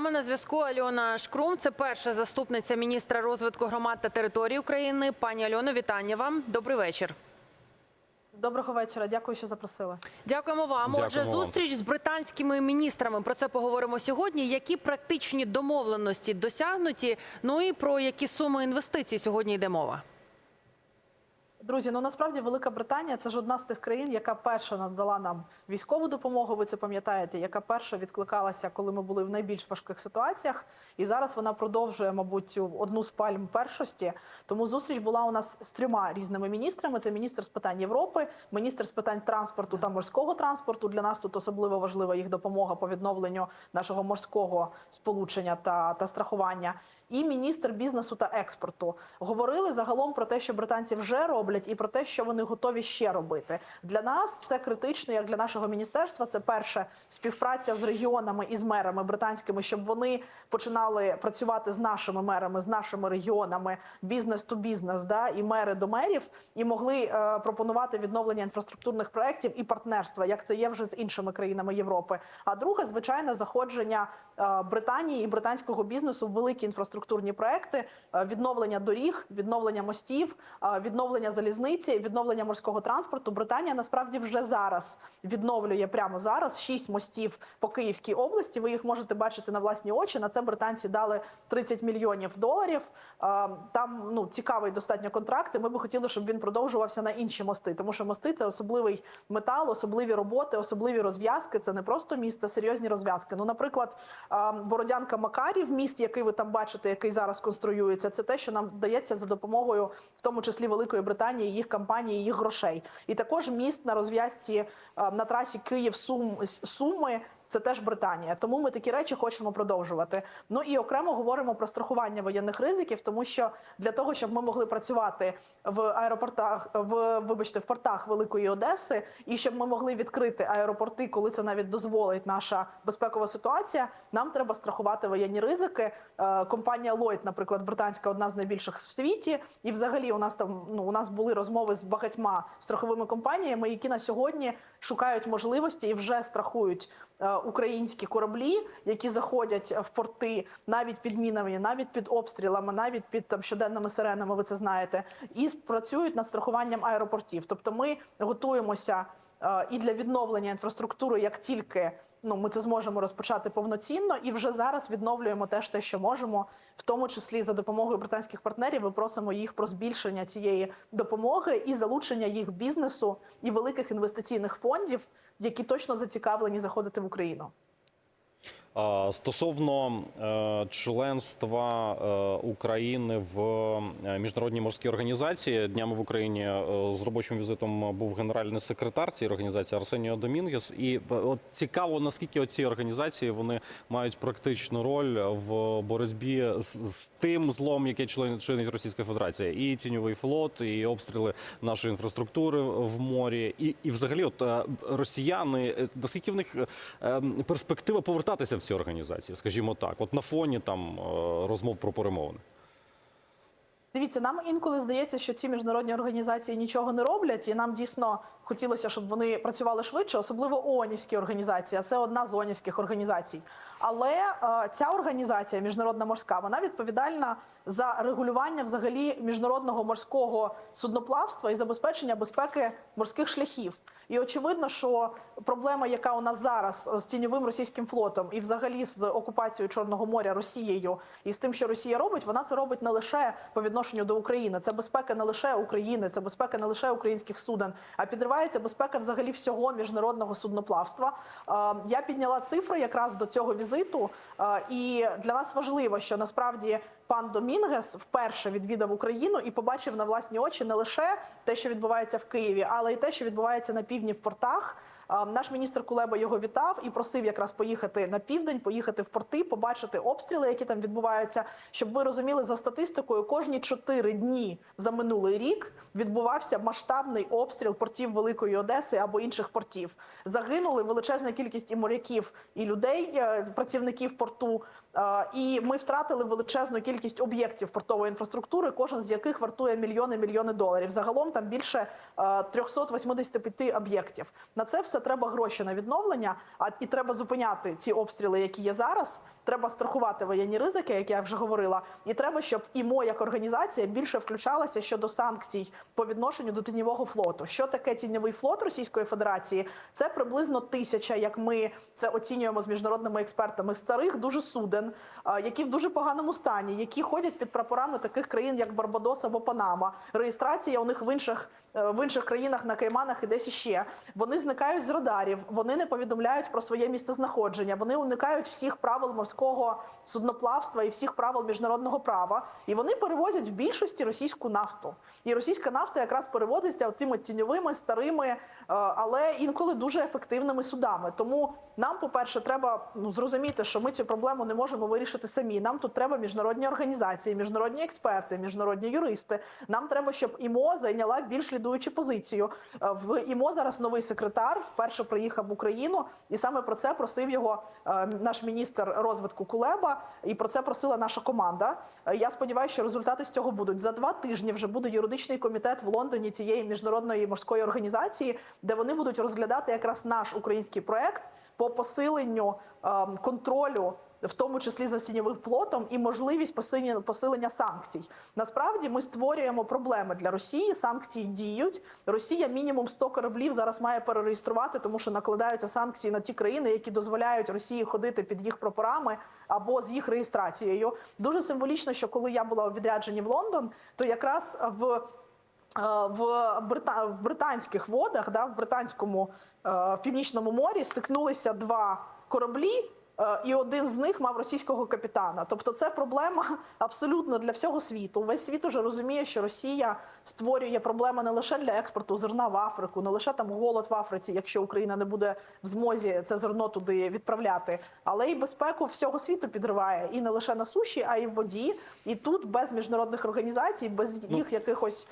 нами на зв'язку Альона Шкрум. Це перша заступниця міністра розвитку громад та територій України. Пані Альоно, вітання вам. Добрий вечір. Доброго вечора. Дякую, що запросили. Дякуємо вам. Дякуємо Отже, вам. зустріч з британськими міністрами. Про це поговоримо сьогодні. Які практичні домовленості досягнуті? Ну і про які суми інвестицій сьогодні йде мова? Друзі, ну насправді Велика Британія це ж одна з тих країн, яка перша надала нам військову допомогу. Ви це пам'ятаєте, яка перша відкликалася, коли ми були в найбільш важких ситуаціях. І зараз вона продовжує, мабуть, одну з пальм першості. Тому зустріч була у нас з трьома різними міністрами: це міністр з питань Європи, міністр з питань транспорту та морського транспорту. Для нас тут особливо важлива їх допомога по відновленню нашого морського сполучення та, та страхування. І міністр бізнесу та експорту говорили загалом про те, що британці вже роблять, і про те, що вони готові ще робити. Для нас це критично, як для нашого міністерства. Це перше співпраця з регіонами і з мерами британськими, щоб вони починали працювати з нашими мерами, з нашими регіонами, бізнес ту бізнес, да і мери до мерів, і могли е, пропонувати відновлення інфраструктурних проєктів і партнерства, як це є вже з іншими країнами Європи. А друге, звичайно, заходження е, Британії і британського бізнесу в великі інфраструктурні проекти, е, відновлення доріг, відновлення мостів, е, відновлення залізниці, відновлення морського транспорту. Британія насправді вже зараз відновлює прямо зараз шість мостів по Київській області. Ви їх можете бачити на власні очі. На це британці дали 30 мільйонів доларів. Е, Там ну цікавий достатньо контракт. і Ми би хотіли, щоб він продовжувався на інші мости, тому що мости це особливий метал, особливі роботи, особливі розв'язки. Це не просто міст, це серйозні розв'язки. Ну, наприклад, е, Бородянка Макарів, міст, який ви там бачите, який зараз конструюється, це те, що нам дається за допомогою, в тому числі Великої Британії, їх компанії, їх грошей. І також міст на розв'язці е, на трасі Київ Сум Суми. Це теж Британія, тому ми такі речі хочемо продовжувати. Ну і окремо говоримо про страхування воєнних ризиків, тому що для того, щоб ми могли працювати в аеропортах, в вибачте, в портах Великої Одеси, і щоб ми могли відкрити аеропорти, коли це навіть дозволить наша безпекова ситуація, нам треба страхувати воєнні ризики. Е, Компанія Lloyd, наприклад, британська, одна з найбільших в світі, і взагалі у нас там ну у нас були розмови з багатьма страховими компаніями, які на сьогодні шукають можливості і вже страхують е, українські кораблі, які заходять в порти навіть під мінами, навіть під обстрілами, навіть під там щоденними сиренами. Ви це знаєте, і працюють над страхуванням аеропортів. Тобто, ми готуємося е, і для відновлення інфраструктури, як тільки ну ми це зможемо розпочати повноцінно, і вже зараз відновлюємо теж те, що можемо, в тому числі за допомогою британських партнерів. Ми просимо їх про збільшення цієї допомоги і залучення їх бізнесу і великих інвестиційних фондів, які точно зацікавлені заходити в Україну. Стосовно е, членства е, України в е, міжнародній морській організації днями в Україні з робочим візитом був генеральний секретар цієї організації Арсеніо Домінгес. І от цікаво, наскільки ці організації вони мають практичну роль в боротьбі з, тим злом, яке чинить Російська Федерація, і тіньовий флот, і обстріли нашої інфраструктури в морі, і, і взагалі, от росіяни, наскільки в них ем, перспектива повертатися в цій організації, скажімо так, от на фоні там е, розмов про перемовини. Дивіться, нам інколи здається, що ці міжнародні організації нічого не роблять, і нам дійсно хотілося, щоб вони працювали швидше, особливо ООНівські організації. а Це одна з ООНівських організацій. Але е, ця організація міжнародна морська вона відповідальна за регулювання взагалі міжнародного морського судноплавства і забезпечення безпеки морських шляхів. І очевидно, що проблема, яка у нас зараз з тіньовим російським флотом, і взагалі з окупацією Чорного моря Росією, і з тим, що Росія робить, вона це робить не лише по відношенню до України. Це безпека не лише України, це безпека не лише українських суден, а підривається безпека взагалі всього міжнародного судноплавства. Е, Я підняла цифри якраз до цього візиту, е, і для нас важливо, що насправді. Пан Домінгес вперше відвідав Україну і побачив на власні очі не лише те, що відбувається в Києві, але й те, що відбувається на півдні в портах. Наш міністр Кулеба його вітав і просив якраз поїхати на південь, поїхати в порти, побачити обстріли, які там відбуваються. Щоб ви розуміли за статистикою, кожні чотири дні за минулий рік відбувався масштабний обстріл портів Великої Одеси або інших портів. Загинули величезна кількість і моряків, і людей, е, працівників порту. Е, І ми втратили величезну кількість об'єктів портової інфраструктури, кожен з яких вартує мільйони мільйони доларів. Загалом там більше е, 385 об'єктів. На це все треба гроші на відновлення. А і треба зупиняти ці обстріли, які є зараз. Треба страхувати воєнні ризики, як я вже говорила. І треба, щоб ІМО як організація більше включалася щодо санкцій по відношенню до тіньового флоту. Що таке тіньовий флот Російської Федерації? Це приблизно тисяча, як ми це оцінюємо з міжнародними експертами, старих дуже суден, які в дуже поганому стані, які ходять під прапорами таких країн, як Барбадос або Панама. Реєстрація у них в інших е, в інших країнах на Кайманах і десь іще. Вони зникають з радарів, вони не повідомляють про своє місцезнаходження, вони уникають всіх правил морського судноплавства і всіх правил міжнародного права. І вони перевозять в більшості російську нафту. І російська нафта якраз переводиться тими тіньовими, старими, е, але інколи дуже ефективними судами. Тому нам, по-перше, треба ну зрозуміти, що ми цю проблему не можемо вирішити самі. Нам тут треба міжнародні організації, міжнародні експерти, міжнародні юристи. Нам треба, щоб ІМО зайняла більш лідуючу позицію. Е, В ІМО зараз новий секретар вперше приїхав в Україну, і саме про це просив його е, наш міністр розвитку Кулеба, і про це просила наша команда. Е, Я сподіваюся, що результати з цього будуть за два тижні. Вже буде юридичний комітет в Лондоні цієї міжнародної морської організації, де вони будуть розглядати якраз наш український проект по посиленню ем, контролю. В тому числі за сіньовим флотом і можливість посилення, посилення санкцій. Насправді ми створюємо проблеми для Росії. Санкції діють. Росія мінімум 100 кораблів зараз має перереєструвати, тому що накладаються санкції на ті країни, які дозволяють Росії ходити під їх прапорами або з їх реєстрацією. Дуже символічно, що коли я була у відрядженні в Лондон, то якраз в е, в, Брита... в британських водах, да, в британському е, в північному морі стикнулися два кораблі. Е, І один з них мав російського капітана. Тобто, це проблема абсолютно для всього світу. Весь світ уже розуміє, що Росія створює проблеми не лише для експорту зерна в Африку, не лише там голод в Африці, якщо Україна не буде в змозі це зерно туди відправляти, але й безпеку всього світу підриває і не лише на суші, а й в воді. І тут без міжнародних організацій, без їх якихось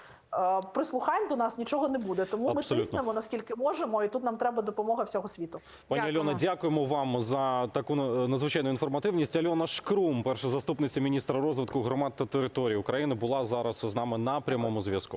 прислухань до нас нічого не буде. Тому Абсолютно. ми тиснемо наскільки можемо, і тут нам треба допомога всього світу. Пані Дякуємо. Альона, дякуємо вам за таку е, надзвичайну інформативність. Альона Шкрум, перша заступниця міністра розвитку громад та територій України, була зараз з нами на прямому зв'язку.